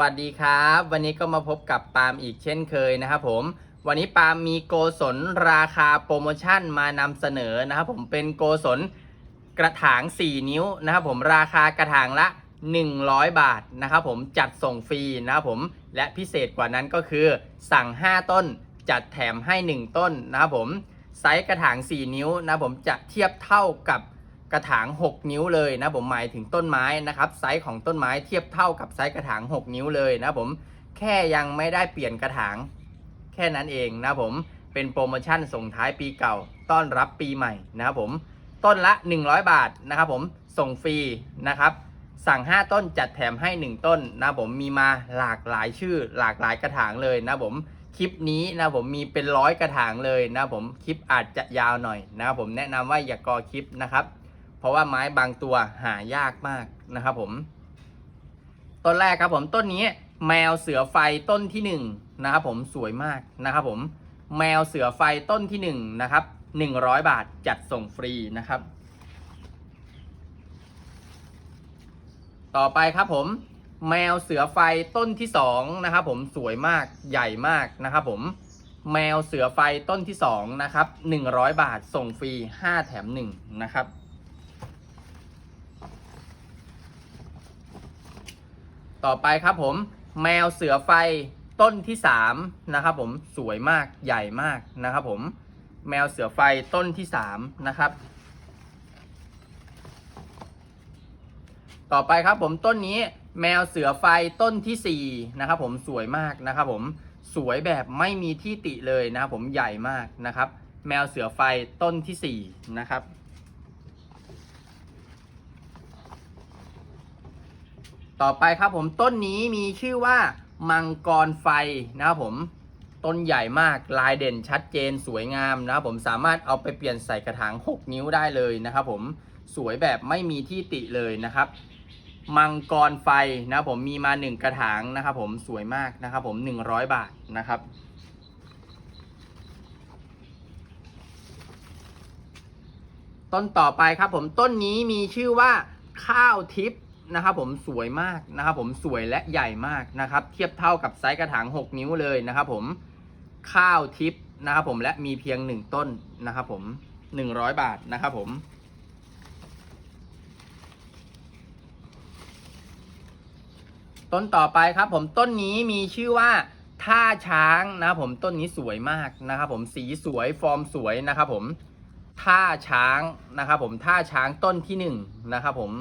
วัสดีครับ วันนี้ก็มาพบกับปาล์มอีกเช่นเคยนะครับผมวันนี้ปาล์มมีโกศลราคาโปรโมชั่นมานำเสนอนะครับผมเป็นโกศลกระถาง 4 นิ้วนะครับผมราคากระถางละ 100 บาทนะครับผมจัดส่งฟรีนะครับผมและพิเศษกว่านั้นก็คือสั่ง 5 ต้นจัดแถมให้ 1 ต้นนะครับผมไซส์กระถาง 4 นิ้วนะครับผมจะเทียบเท่ากับ กระถาง 6 นิ้วเลยนะผมหมายถึงต้นไม้นะครับไซส์ของต้นไม้เทียบเท่ากับไซส์กระถาง 6 นิ้วเลยนะผมแค่ยังไม่ได้เปลี่ยนกระถาง แค่นั้นเองนะผมเป็นโปรโมชั่นส่งท้ายปีเก่า ต้อนรับปีใหม่นะครับผมต้นละ 100 บาทนะครับผมส่งฟรีนะครับสั่ง 5 ต้นจัดแถมให้ 1 ต้นนะผมมีมาหลากหลายชื่อหลากหลายกระถางเลยนะผมคลิปนี้นะผมมีเป็นร้อยกระถางเลยนะผมคลิปอาจจะยาวหน่อยนะครับผมแนะนำว่าอย่ากอคลิปนะครับ เพราะว่าไม้บางตัวหายากมากนะครับผม ต้นแรกครับผมต้นนี้แมวเสือไฟต้นที่หนึ่งนะครับผมสวยมากนะครับผมแมวเสือไฟต้นที่หนึ่งนะครับหนึ่งร้อยบาทจัดส่งฟรีนะครับ ต่อไปครับผมแมวเสือไฟต้นที่สองนะครับผมสวยมากใหญ่มากนะครับผมแมวเสือไฟต้นที่สองนะครับหนึ่งร้อยบาทส่งฟรีห้าแถมหนึ่งนะครับ ต่อไปครับผมแมวเสือไฟต้นที่3นะครับผมสวยมากใหญ่มากนะครับผมแมวเสือไฟต้นที่3นะครับ ต่อไปครับผมต้นนี้แมวเสือไฟต้นที่4นะครับผมสวยมากนะครับผมสวยแบบไม่มีที่ติเลยนะครับผมใหญ่มากนะครับ แมวเสือไฟต้นที่4นะครับ ต่อไปครับผมต้นนี้มีชื่อว่ามังกรไฟนะครับผมต้นใหญ่มากลายเด่นชัดเจนสวยงามนะครับผมสามารถเอาไปเปลี่ยนใส่กระถาง 6 นิ้วได้เลยนะครับผมสวยแบบไม่มีที่ติเลยนะครับ มังกรไฟนะครับผมมีมา 1 กระถางนะครับผมสวยมากนะครับผม 100 บาทนะครับ ต้นต่อไปครับผมต้นนี้มีชื่อว่าข้าวทิพย์ นะครับผมสวยมากนะครับผมสวยและใหญ่มากนะครับเทียบเท่ากับไซส์กระถาง 6 นิ้วเลยนะครับผมข้าวทิพย์นะครับผมและมีเพียง 1 ต้นนะครับผม 100 บาทนะครับผมต้นต่อไปครับผมต้นนี้มีชื่อว่าท่าช้างนะครับผมต้นนี้สวยมากนะครับผมสีสวยฟอร์มสวยนะครับผมท่าช้างนะครับผมท่าช้างต้นที่หนึ่งนะครับผม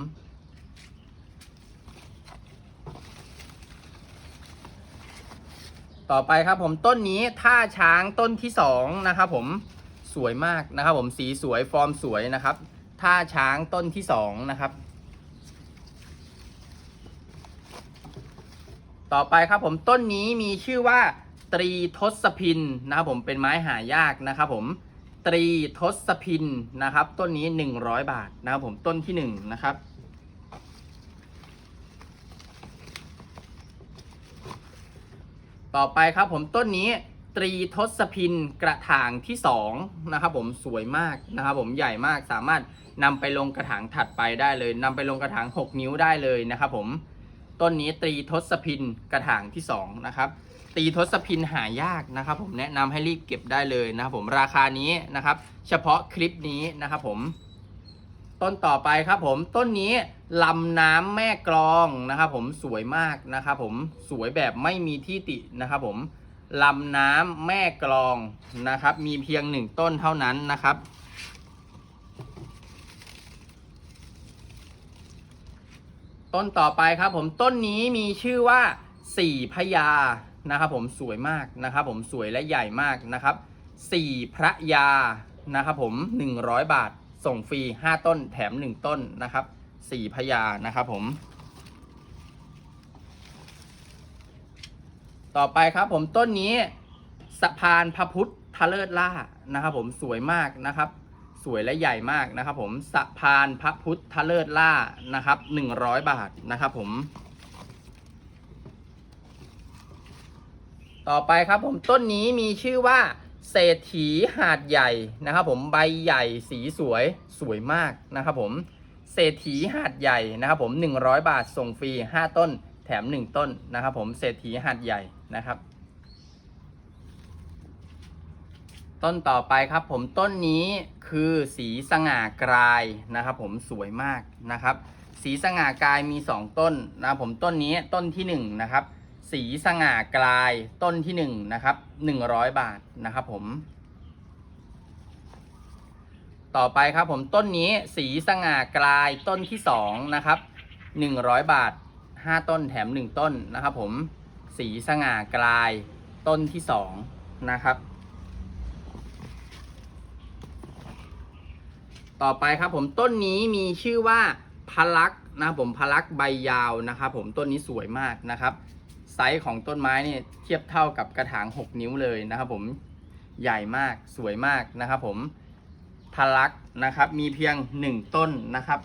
ต่อไปครับผมต้นนี้ท่าช้างต้นที่สองนะครับผมสวยมากนะครับ ผมสีสวยฟอร์มสวยนะครับท่าช้างต้นที่สองนะครับ ต่อไปครับผมต้นนี้มีชื่อว่า ตรีทศพินนะครับผมเป็นไม้หายากนะครับผมตรีทศพินนะครับ ต้นนี้ 100 บาทนะครับผมต้นที่1นะครับ ต่อไปครับผมต้นนี้ตรีทศพินกระถางที่2นะครับผมสวยมากนะครับผมใหญ่มากสามารถนำไปลงกระถางถัดไปได้เลยนำไปลงกระถาง 6 นิ้วได้เลยนะครับผมต้นนี้ตรีทศพินกระถางที่2นะครับตีทศพินหายากนะครับ ผมแนะนำให้รีบเก็บได้เลยนะครับผมราคานี้นะครับ เฉพาะคลิปนี้นะครับผม ต้นต่อไปครับผมต้นนี้ ลำน้ำแม่กลองนะครับผมสวยมากนะครับผมสวยแบบไม่มีที่ตินะครับผมลำน้ำแม่กลองนะครับ มีเพียงหนึ่งต้นเท่านั้นนะครับ ต้นต่อไปครับผมต้นนี้มีชื่อว่าสี่พญานะครับผมสวยมากนะครับผมสวยและใหญ่มากนะครับสี่พระยานะครับผม100บาทส่งฟรี5ต้นแถม1ต้นนะครับ สี่พญานะครับผม ต่อไปครับผมต้นนี้สะพานพระพุทธเลิศล่านะครับผมสวยมากนะครับ สวยและใหญ่มากนะครับผมสะพานพระพุทธเลิศล่านะครับ100บาทนะครับผมต่อไปครับผมต้นนี้มีชื่อว่า เศรษฐีหาดใหญ่นะครับผมใบใหญ่สีสวยสวยมากนะครับผม เศรษฐีหาดใหญ่นะครับผม 100 บาทส่งฟรี 5 ต้น แถม 1 ต้นนะครับผมเศรษฐีหัดใหญ่นะครับ ต้นต่อไปครับผมต้นนี้คือสีสง่ากรายนะครับผมสวยมากนะครับ สีสง่ากรายมี 2 ต้นนะครับผมต้นนี้ต้นที่ 1 นะครับ สีสง่ากรายต้นที่1นะครับ100 บาทนะครับผม ต่อไปครับผมต้นนี้สีสง่ากรายต้นที่2นะครับ100บาท5ต้นแถม1ต้นนะครับผมสีสง่ากรายต้นที่2นะครับ ต่อไปครับผมต้นนี้มีชื่อว่าพลักนะครับผมพลักใบยาวนะครับผมต้นนี้สวยมากนะครับไซส์ของต้นไม้เนี่ยเทียบเท่ากับกระถาง 6 นิ้วเลยนะครับผมใหญ่มากสวยมากนะครับผม พลักนะครับ มีเพียง 1 ต้นนะครับ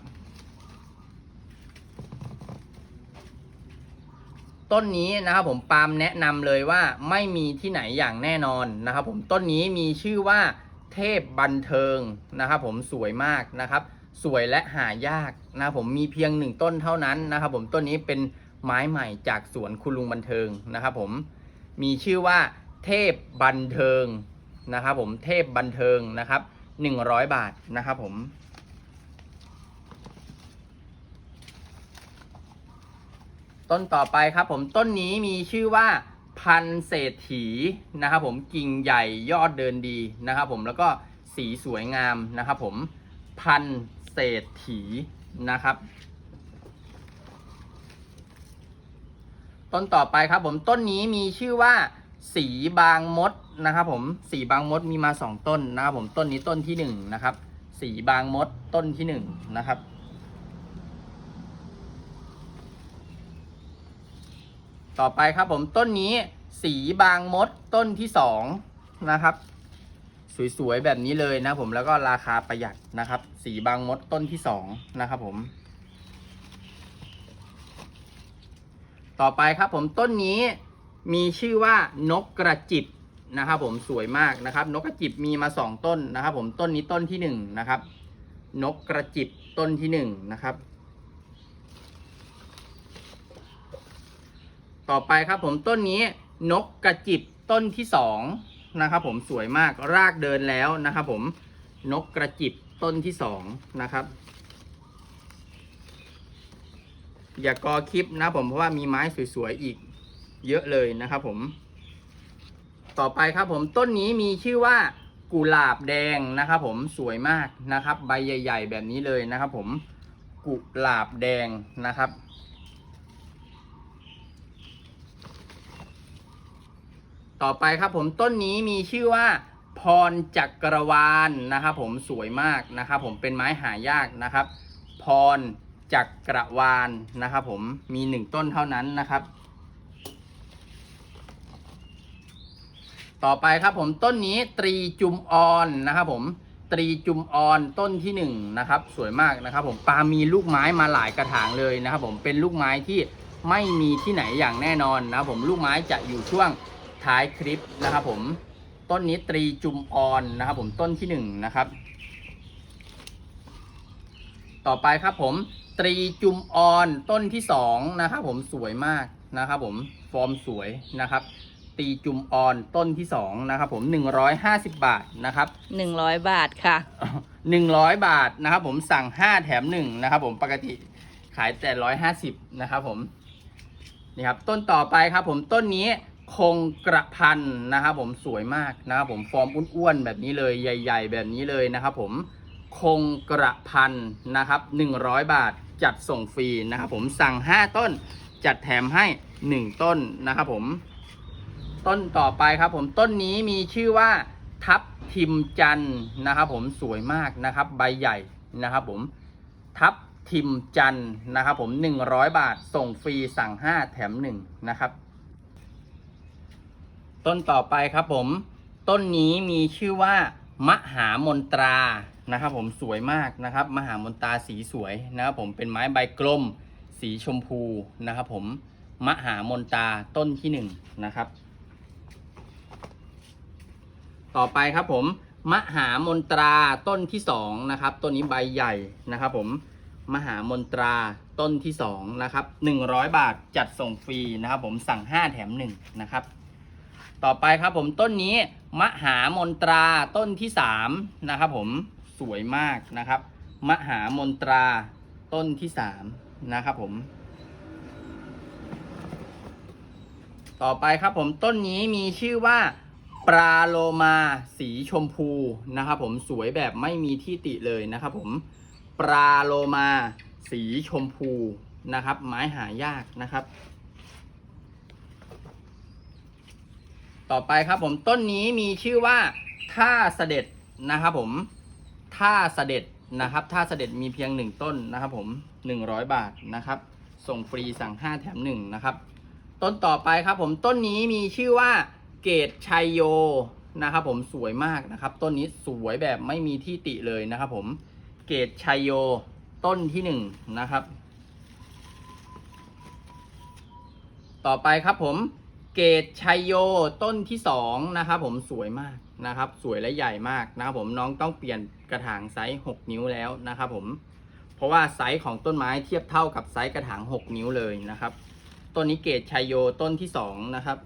ต้นนี้นะครับผมปาล์มแนะนำเลยว่าไม่มีที่ไหนอย่างแน่นอนนะครับ ผมต้นนี้มีชื่อว่าเทพบันเทิงนะครับ ผมสวยมากนะครับ สวยและหายากนะผมมีเพียงหนึ่งต้นเท่านั้นนะครับ ผมต้นนี้เป็นไม้ใหม่จากสวนคุณลุงบันเทิงนะครับ ผมมีชื่อว่าเทพบันเทิงนะครับ ผมเทพบันเทิงนะครับ 100 บาทนะครับผมต้นต่อไปครับผมต้นนี้มีชื่อว่าพันเศรษฐีนะครับผมกิ่งใหญ่ยอดเดินดีนะครับผมแล้วก็สีสวยงามนะครับผมพันเศรษฐีนะครับ ต้นต่อไปครับผมต้นนี้มีชื่อว่า สีบางมดนะครับผมสีบางมดมีมาสองต้นนะครับผมต้นนี้ต้นที่หนึ่งนะครับ สีบางมดต้นที่หนึ่งนะครับ ต่อไปครับผมต้นนี้สีบางมดต้นที่สองนะครับ สวยๆแบบนี้เลยนะผมแล้วก็ราคาประหยัดนะครับ สีบางมดต้นที่สองนะครับผมต่อไปครับผมต้นนี้ มีชื่อว่านกกระจิบนะครับผมสวยมากนะครับ นกกระจิบมีมาสองต้นนะครับ ผมต้นนี้ต้นที่หนึ่งนะครับ นกกระจิบต้นที่หนึ่งนะครับ ต่อไปครับผมต้นนี้นกกระจิบต้นที่สองนะครับ ผมสวยมากรากเดินแล้วนะครับ ผมนกกระจิบต้นที่สองนะครับ อย่ากอคลิปนะผมเพราะว่ามีไม้สวยๆอีก เยอะเลยนะครับผม ต่อไปครับผมต้นนี้มีชื่อว่ากุหลาบแดงนะครับผมสวยมากนะครับ ใบใหญ่ ๆ แบบนี้เลยนะครับ ผมกุหลาบแดงนะครับ ต่อไปครับผมต้นนี้มีชื่อว่าพรจักรวาลนนะครับ ผมสวยมากนะครับ ผมเป็นไม้หายากนะครับ พรจักรวาลนะครับ ผมมีหนึ่งต้นเท่านั้นนะครับ ต่อไปครับผมต้นนี้ตรีจุมออนนะครับผมตรีจุมออนต้นที่หนึ่งนะครับสวยมากนะครับผมปามีลูกไม้มาหลายกระถางเลยนะครับผมเป็นลูกไม้ที่ไม่มีที่ไหนอย่างแน่นอนนะครับผมลูกไม้จะอยู่ช่วงท้ายคลิปนะครับผมต้นนี้ตรีจุมออนนะครับผมต้นที่หนึ่งนะครับ ต่อไปครับผมตรีจุมออนต้นที่สองนะครับผมสวยมากนะครับผมฟอร์มสวยนะครับ ตรีจุมออนต้นที่สองนะครับผมหนึ่งร้อยห้าสิบบาทนะครับหนึ่งร้อยบาทค่ะหนึ่งร้อยบาทนะครับผมสั่งห้าแถมหนึ่งนะครับผมปกติขายแต่ร้อยห้าสิบนะครับผมนี่ครับต้นต่อไปครับผมต้นนี้คงกระพันนะครับผมสวยมากนะครับผมฟอร์มอ้วนๆแบบนี้เลยใหญ่ ๆ แบบนี้เลยนะครับผมคงกระพันนะครับหนึ่งร้อยบาทจัดส่งฟรีนะครับผมสั่งห้าต้นจัดแถมให้หนึ่งต้นนะครับผม ต้นต่อไปครับ ผมต้นนี้มีชื่อว่าทับทิมจันนะครับผมสวยมากนะครับ ใบใหญ่นะครับ ผมทับทิมจันนะครับ ผม 100 บาทส่งฟรีสั่ง 5 แถม 1 นะครับ ต้นต่อไปครับผม ต้นนี้มีชื่อว่ามหามนตรานะครับ ผมสวยมากนะครับ มหามนตราสีสวยนะครับ ผมเป็นไม้ใบกลม สีชมพูนะครับ ผมมหามนตราต้นที่หนึ่งนะครับ ต่อไปครับผมมหามนตราต้นที่สองนะครับต้นนี้ใบใหญ่นะครับ ผมมหามนตราต้นที่สองนะครับหนึ่งร้อยบาทจัดส่งฟรีนะครับ ผมสั่งห้าแถมหนึ่งนะครับ ต่อไปครับผมต้นนี้มหามนตราต้นที่สามนะครับ ผมสวยมากนะครับ มหามนตราต้นที่สามนะครับผม ต่อไปครับผมต้นนี้มีชื่อว่า ปลาโลมาสีชมพูนะครับผมสวยแบบไม่มีที่ติเลยนะครับผมปลาโลมาสีชมพูนะครับ ไม้หายากนะครับ ต่อไปครับผมต้นนี้มีชื่อว่าท่าเสด็จนะครับผมท่าเสด็จนะครับท่าเสด็จมีเพียงหนึ่งต้นนะครับผม100บาทนะครับ ส่งฟรีสั่ง5แถม1นะครับ ต้นต่อไปครับผมต้นนี้มีชื่อว่า เกตชัยโยนะครับผมสวยมากนะครับ ต้นนี้สวยแบบไม่มีที่ติเลยนะครับผมเกตชัยโยต้นที่หนึ่งนะครับ ต่อไปครับผมเกตชัยโยต้นที่สองนะครับผมสวยมากนะครับ สวยและใหญ่มากนะครับผมน้องต้องเปลี่ยนกระถางไซส์6นิ้วแล้วนะครับผมเพราะว่าไซส์ของต้นไม้เทียบเท่ากับไซส์กระถาง 6 นิ้วเลยนะครับ ต้นนี้เกตชัยโยต้นที่สองนะครับ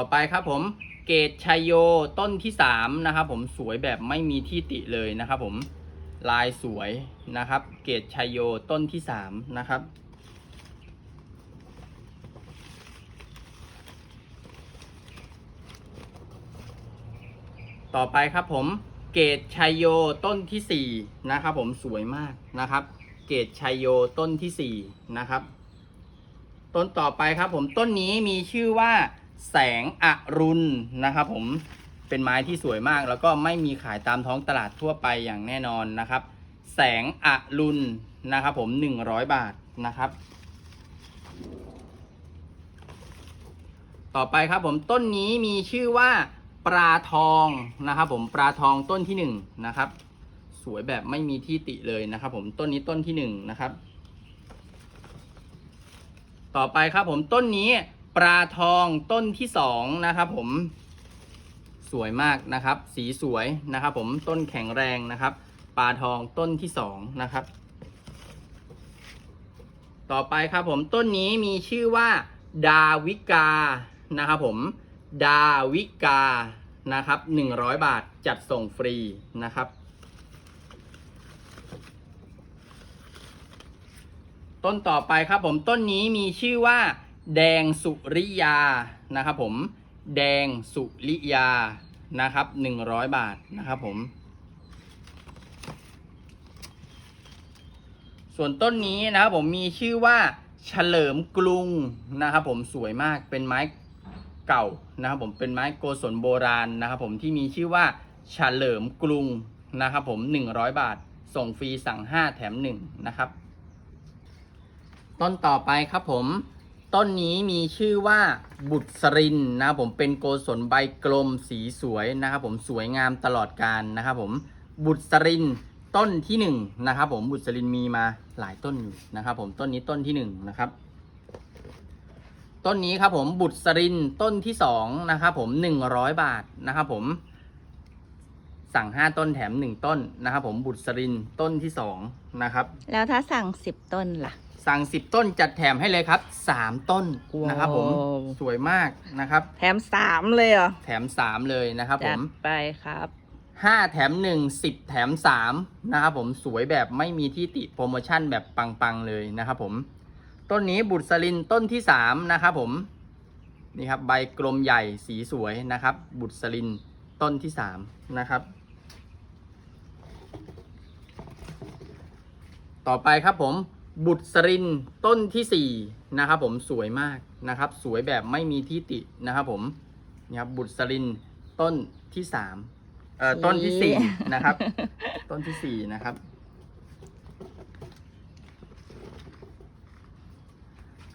ต่อไปครับผมเกตชัยโยต้นที่สามนะครับผมสวยแบบไม่มีที่ติเลยนะครับผมลายสวยนะครับ เกตชัยโยต้นที่สามนะครับต่อไปครับผมเกตชัยโยต้นที่สี่นะครับผมสวยมากนะครับ เกตชัยโยต้นที่สี่นะครับ ต้นต่อไปครับผมต้นนี้มีชื่อว่า แสงอรุณนะครับผมเป็นไม้ที่สวยมาก แล้วก็ไม่มีขายตามท้องตลาดทั่วไปอย่างแน่นอนนะครับ แสงอรุณนะครับผม 100 บาทนะครับ ต่อไปครับผมต้นนี้มีชื่อว่าปลาทองนะครับผมปลาทองต้นที่หนึ่งนะครับ สวยแบบไม่มีที่ติเลยนะครับ ผมต้นนี้ต้นที่หนึ่งนะครับ ต่อไปครับผมต้นนี้ ปลาทองต้นที่สองนะครับผมสวยมากนะครับ สีสวยนะครับ ผมต้นแข็งแรงนะครับปลาทองต้นที่สองนะครับ ต่อไปครับผมต้นนี้มีชื่อว่า ดาวิกานะครับผมดาวิกานะครับ100บาทจัดส่งฟรีนะครับ ต้นต่อไปครับผมต้นนี้มีชื่อว่า แดงสุริยานะครับผม แดงสุริยานะครับ100บาทนะครับผม ส่วนต้นนี้นะครับผมมีชื่อว่าเฉลิมกรุงนะครับผมสวยมากเป็นไม้เก่านะครับผมเป็นไม้โกศลโบราณนะครับผมที่มีชื่อว่าเฉลิมกรุงนะครับผม100บาท ส่งฟรีสั่ง5แถม1นะครับ ต้นต่อไปครับผม ต้นนี้มีชื่อว่าบุตรสรินนะครับผมเป็นโกศลใบกลมสีสวยนะครับผมสวยงามตลอดการนะครับผมบุตรสรินต้นที่หนึ่งนะครับผมบุตรสรินมีมาหลายต้นอยู่นะครับผมต้นนี้ต้นที่หนึ่งนะครับต้นนี้ครับผมบุตรสรินต้นที่สองนะครับผมหนึ่งร้อยบาทนะครับผมสั่งห้าต้นแถมหนึ่งต้นนะครับผมบุตรสรินต้นที่สองนะครับแล้วถ้าสั่งสิบต้นล่ะ สั่ง 10 ต้นจัดแถมให้เลยครับ 3 ต้นนะครับผมว้าว สวยมากนะครับ แถมสามเลยเหรอแถม 3 เลยนะครับผจัดม ไปครับ 5 แถม 1 10 แถม 3 นะครับผมสวยแบบไม่มีที่ติโปรโมชั่นแบบปัง ๆ เลยนะครับผม ต้นนี้บุตรสลินต้นที่ 3 นะครับผม นี่ครับใบกลมใหญ่สีสวยนะครับ บุตรสลินต้นที่ 3 นะครับ ต่อไปครับผม บุตรสรินต้นที่สี่นะครับผมสวยมากนะครับ สวยแบบไม่มีที่ตินะครับผมนี่ครับบุตรสรินต้นที่สามเอ่อต้นที่สี่นะครับ ต้นที่สี่นะครับ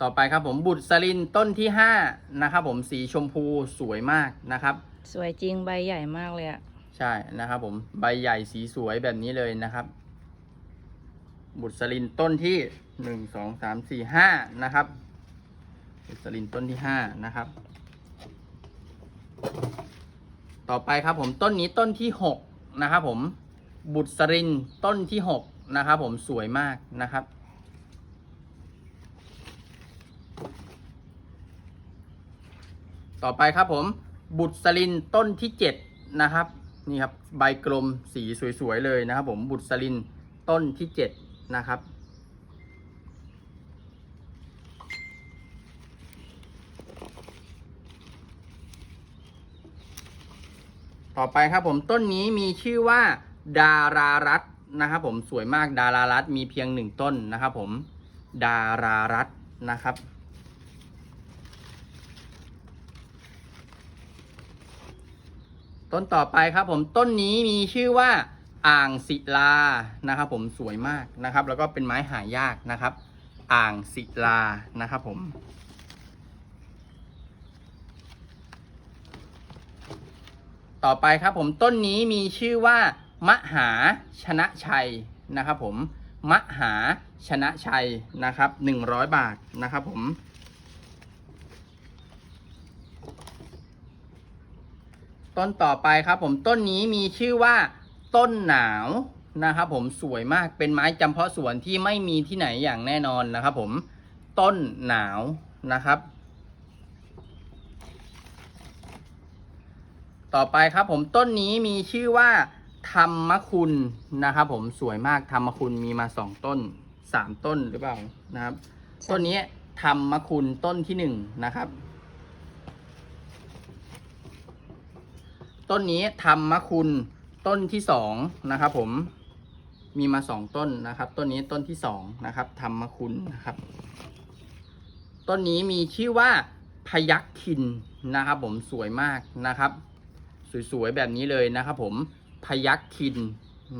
ต่อไปครับผมบุตรสลินต้นที่ห้านะครับผมสีชมพูสวยมากนะครับ สวยจริงใบใหญ่มากเลยอะใช่นะครับผมใบใหญ่สีสวยแบบนี้เลยนะครับ บุตรสลินต้นที่หนึ่งสองสามสี่ห้านะครับ บุตรสลินต้นที่ห้านะครับ ต่อไปครับผมต้นนี้ต้นที่หกนะครับผมบุตรสรินต้นที่หกนะครับผมสวยมากนะครับต่อไปครับผมบุตรสลินต้นที่เจ็ดนะครับ นี่ครับ ใบกลมสีสวย ๆ เลยนะครับผมบุตรสลินต้นที่เจ็ด นะครับ ต่อไปครับผมต้นนี้มีชื่อว่าดารารัตนะครับผมสวยมากดารารัตมีเพียงหนึ่งต้นนะครับผมดารารัตนะครับต้นต่อไปครับผมต้นนี้มีชื่อว่า อ่างศิลานะครับ ผมสวยมากนะครับ แล้วก็เป็นไม้หายากนะครับ อ่างศิลานะครับ ผม ต่อไปครับผมต้นนี้มีชื่อว่ามหาชนะชัยนะครับ ผมมหาชนะชัยนะครับ100บาทนะครับ ผมต้นต่อไปครับผมต้นนี้มีชื่อว่า ต้นหนาวนะครับผมสวยมากเป็นไม้จำเพาะสวนที่ไม่มีที่ไหนอย่างแน่นอนนะครับผมต้นหนาวนะครับ ต่อไปครับผมต้นนี้มีชื่อว่า ธรรมคุณนะครับผมสวยมากธรรมคุณมีมาสองต้นสามต้นหรือเปล่านะครับ ต้นนี้ธรรมคุณต้นที่หนึ่งนะครับ ต้นนี้ธรรมคุณ ต้นที่สองนะครับผมมีมาสองต้นนะครับ ต้นนี้ต้นที่สองนะครับธรรมคุณนะครับ ต้นนี้มีชื่อว่าพยัคฆ์คินนะครับ ผมสวยมากนะครับ สวยๆแบบนี้เลยนะครับ ผมพยัคฆ์คิน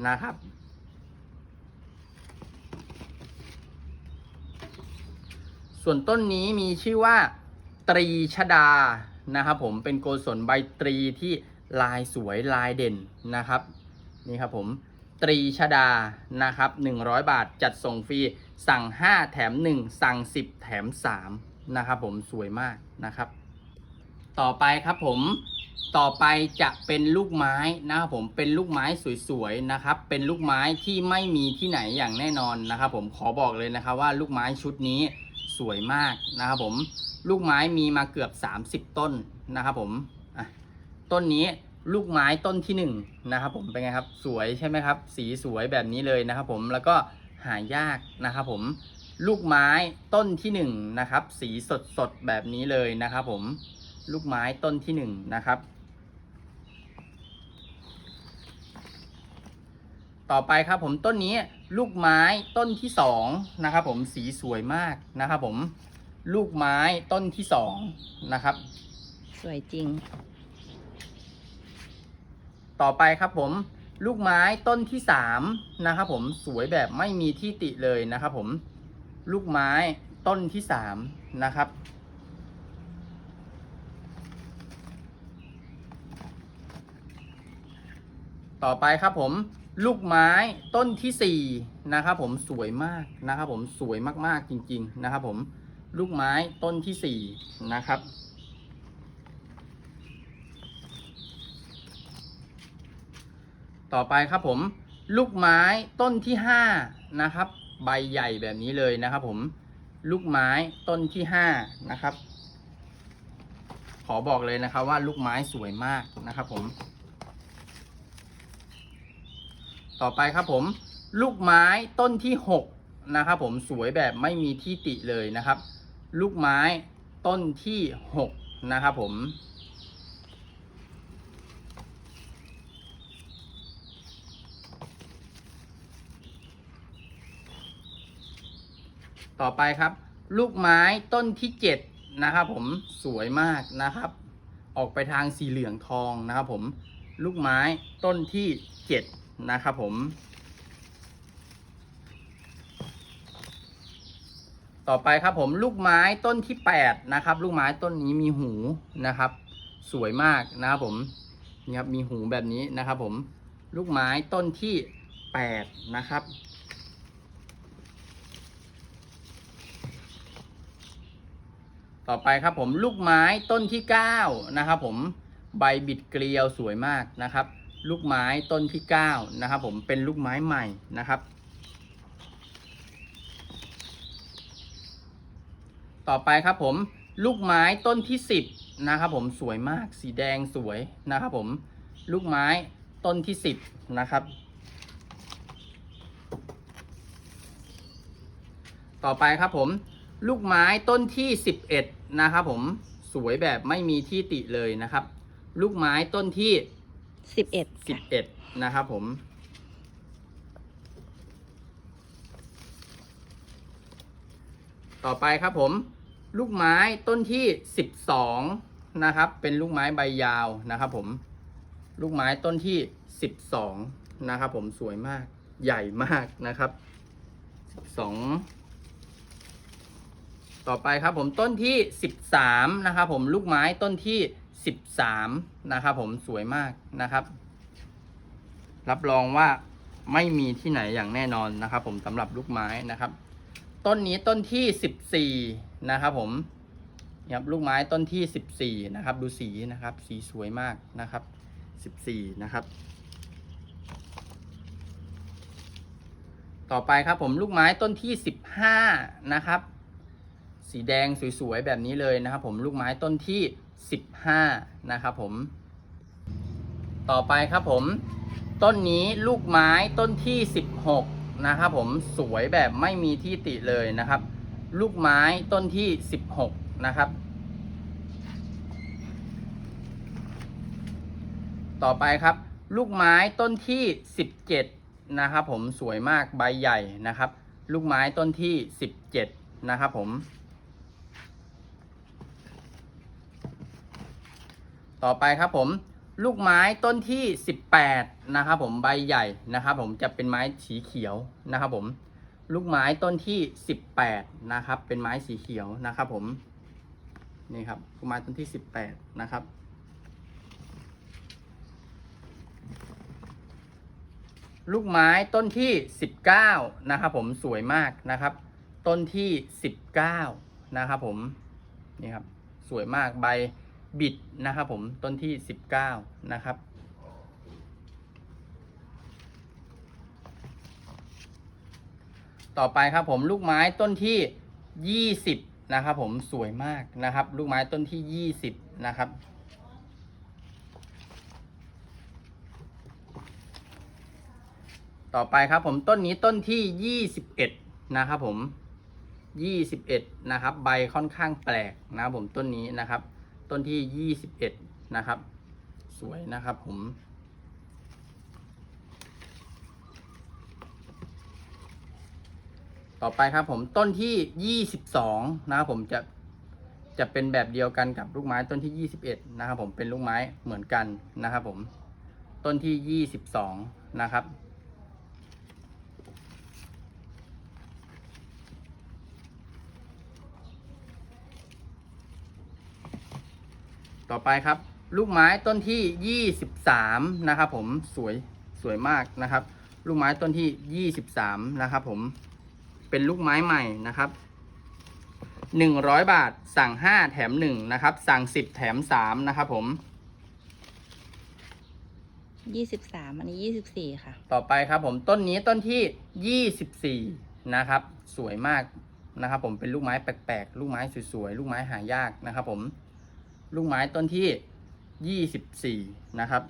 นะครับ ส่วนต้นนี้มีชื่อว่า ตรีชดานะครับ ผมเป็นโกศลใบตรีที่ ลายสวยลายเด่นนะครับนี่ครับผมตรีชดานะครับ100 บาทจัดส่งฟรีสั่ง 5 แถม 1 สั่ง 10 แถม 3 นะครับผมสวยมากนะครับ ต่อไปครับผมต่อไปจะเป็นลูกไม้นะครับผมเป็นลูกไม้สวยๆนะครับ เป็นลูกไม้ที่ไม่มีที่ไหนอย่างแน่นอนนะครับ ผมขอบอกเลยนะครับว่าลูกไม้ชุดนี้สวยมากนะครับผมลูกไม้มีมาเกือบ 30 ต้นนะครับผม ต้นนี้ลูกไม้ต้นที่หนึ่งนะครับผมเป็นไงครับสวยใช่ไหมครับ สีสวยแบบนี้เลยนะครับผมแล้วก็หายากนะครับผมลูกไม้ต้นที่หนึ่งนะครับสีสดๆแบบนี้เลยนะครับผมลูกไม้ต้นที่หนึ่งนะครับต่อไปครับผมต้นนี้ลูกไม้ต้นที่สองนะครับผมสีสวยมากนะครับผมลูกไม้ต้นที่สองนะครับ สวยจริง ต่อไปครับผมลูกไม้ต้นที่สามนะครับผมสวยแบบไม่มีที่ติเลยนะครับผมลูกไม้ต้นที่สามนะครับ ต่อไปครับผมลูกไม้ต้นที่สี่นะครับผมสวยมากนะครับผมสวยมากๆจริง ๆ นะครับผมลูกไม้ต้นที่สี่นะครับ ต่อไปครับผมลูกไม้ต้นที่ห้านะครับ ใบใหญ่แบบนี้เลยนะครับ ผมลูกไม้ต้นที่ห้านะครับ ขอบอกเลยนะครับว่าลูกไม้สวยมากนะครับ ผม ต่อไปครับผม ลูกไม้ต้นที่หกนะครับ ผมสวยแบบไม่มีที่ติเลยนะครับ ลูกไม้ต้นที่หกนะครับ ผม ต่อไปครับ ลูกไม้ต้นที่เจ็ดนะครับผมสวยมากนะครับ ออกไปทางสีเหลืองทองนะครับผมลูกไม้ต้นที่เจ็ดนะครับผม ต่อไปครับผมลูกไม้ต้นที่แปดนะครับ ลูกไม้ต้นนี้มีหูนะครับ สวยมากนะครับผมนี่ครับมีหูแบบนี้นะครับผมลูกไม้ต้นที่แปดนะครับ ต่อไปครับผมลูกไม้ต้นที่9นะครับผมใบบิดเกลียวสวยมากนะครับ ลูกไม้ต้นที่9นะครับผมเป็นลูกไม้ใหม่นะครับ ต่อไปครับผมลูกไม้ต้นที่ 10นะครับผมสวยมากสีแดงสวยนะครับผมลูกไม้ต้นที่ 10นะครับ ต่อไปครับผม ลูกไม้ต้นที่ 11 นะครับผมสวยแบบไม่มีที่ติเลยนะครับ ลูกไม้ต้นที่สิบเอ็ด11นะครับผม ต่อไปครับผม ลูกไม้ต้นที่12นะครับ เป็นลูกไม้ใบยาวนะครับผม ลูกไม้ต้นที่12นะครับผมสวยมากใหญ่มากนะครับ12 ต่อไปครับผมต้นที่ 13 นะครับผมลูกไม้ต้นที่ 13 นะครับผมสวยมากนะครับ รับรองว่าไม่มีที่ไหนอย่างแน่นอนนะครับ ผมสำหรับลูกไม้นะครับ ต้นนี้ต้นที่ 14 นะครับผมครับลูกไม้ต้นที่ 14 นะครับ ดูสีนะครับ สีสวยมากนะครับ 14 นะครับ ต่อไปครับผมลูกไม้ต้นที่ 15 นะครับ สีแดงสวยๆแบบนี้เลยนะครับผมลูกไม้ต้นที่ 15 นะครับผม ต่อไปครับผม ต้นนี้ลูกไม้ต้นที่ 16 นะครับผมสวยแบบไม่มีที่ติเลยนะครับ ลูกไม้ต้นที่ 16 นะครับ ต่อไปครับ ลูกไม้ต้นที่ 17 นะครับผมสวยมากใบใหญ่นะครับ ลูกไม้ต้นที่ 17นะครับผม ต่อไปครับผมลูกไม้ต้นที่ 18 นะครับผมใบใหญ่นะครับผมจะเป็นไม้สีเขียวนะครับผมลูกไม้ต้นที่ 18 นะครับ เป็นไม้สีเขียวนะครับผมนี่ครับลูกไม้ต้นที่ 18 นะครับลูกไม้ต้นที่ 19 นะครับผมสวยมากนะครับ ต้นที่ 19 นะครับผมนี่ครับสวยมากใบ บิดนะครับผมต้นที่ 19 นะครับ ต่อไปครับผมลูกไม้ต้นที่ 20 นะครับผมสวยมากนะครับ ลูกไม้ต้นที่ 20 นะครับ ต่อไปครับผมต้นนี้ต้นที่ 21 นะครับผม 21 นะครับ ใบค่อนข้างแปลกนะครับผมต้นนี้นะครับ ต้นที่21นะครับ สวยนะครับผม ต่อไปครับผมต้นที่22นะครับผมจะจะเป็นแบบเดียวกันกับลูกไม้ต้นที่ 21 นะครับผมเป็นลูกไม้เหมือนกันนะครับผมต้นที่ 22 นะครับ ต่อไปครับ ลูกไม้ต้นที่ 23 นะครับผมสวยสวยมากนะครับ ลูกไม้ต้นที่ 23 นะครับผมเป็นลูกไม้ใหม่นะครับ 100 บาทสั่ง 5 แถม 1 นะครับ สั่ง 10 แถม 3 นะครับผม ยี่สิบสามอันนี้ยี่สิบสี่ค่ะ ต่อไปครับผมต้นนี้ต้นที่ 24 นะครับ สวยมากนะครับ ผมเป็นลูกไม้แปลกๆ ลูกไม้สวยๆ ลูกไม้หายากนะครับผม ลูกไม้ต้นที่ 24 นะครับ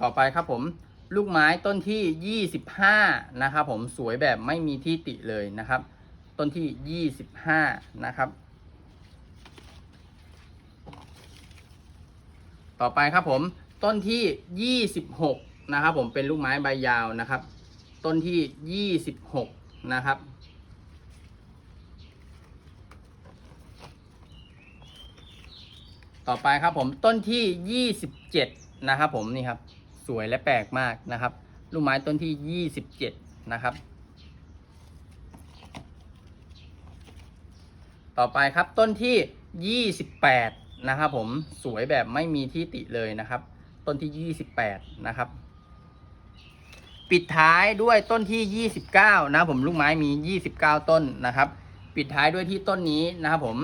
ต่อไปครับผมลูกไม้ต้นที่ 25 นะครับผมสวยแบบไม่มีที่ติเลยนะครับ ต้นที่ 25 นะครับ ต่อไปครับผมต้นที่ 26 นะครับผมเป็นลูกไม้ใบยาวนะครับ ต้นที่26นะครับ ต่อไปครับผมต้นที่27นะครับผมนี่ครับสวยและแปลกมากนะครับ ลูกไม้ต้นที่27นะครับ ต่อไปครับต้นที่28นะครับผมสวยแบบไม่มีที่ติเลยนะครับ ต้นที่28นะครับ ปิดท้ายด้วยต้นที่ 29 นะผมลูกไม้มี 29 ต้นนะครับ ปิดท้ายด้วยที่ต้นนี้นะครับผม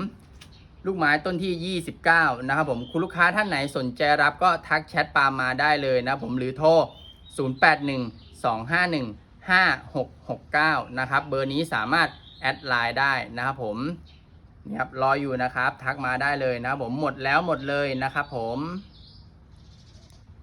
ลูกไม้ต้นที่ 29 นะครับผมคุณลูกค้าท่านไหนสนใจรับก็ทักแชทปามมาได้เลยนะผมหรือโทร 0812515669 นะครับ เบอร์นี้สามารถแอดไลน์ได้นะครับผมนี่ครับรออยู่นะครับ ทักมาได้เลยนะครับผมหมดแล้วหมดเลยนะครับผม